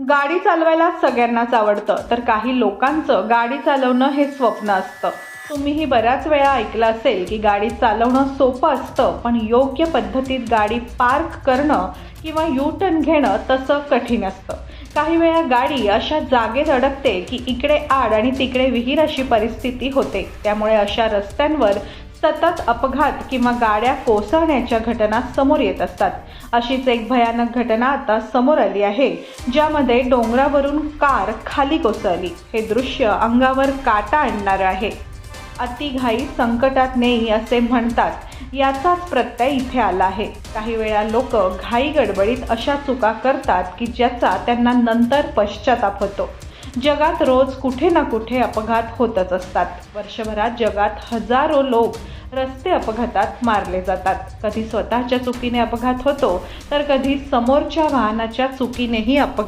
गाडी चालवायला सगळ्यांनाच आवडतं. तर काही लोकांचं गाडी चालवणं हे स्वप्न असतं. तुम्हीही बऱ्याच वेळा ऐकलं असेल की गाडी चालवणं सोपं असतं पण योग्य पद्धतीत गाडी पार्क करणं किंवा यू टर्न घेणं तसं कठीण असतं. काही वेळा गाडी अशा जागेत अडकते की इकडे आड आणि तिकडे विहीर अशी परिस्थिती होते. त्यामुळे अशा रस्त्यांवर सतत अपघात किंवा गाड्या कोसळण्याच्या घटना समोर येत असतात. अशीच एक भयानक घटना आता समोर आली आहे ज्यामध्ये डोंगरावरून कार खाली कोसळली. हे दृश्य अंगावर काटा आणणारं आहे. अतिघाई संकटात नेई असे म्हणतात. याचाच प्रत्यय इथे आला आहे. काही वेळा लोक घाई गडबडीत अशा चुका करतात की ज्याचा त्यांना नंतर पश्चाताप होतो. जगात रोज कुठे ना कुठे अपघात होतच असतात. वर्षभरात जगात हजारो लोक रस्ते अपघातात मारले जातात. कधी स्वतःच्या चुकीने अपघात होतो तर कधी समोरच्या वाहनाच्या चुकीनेही अपघात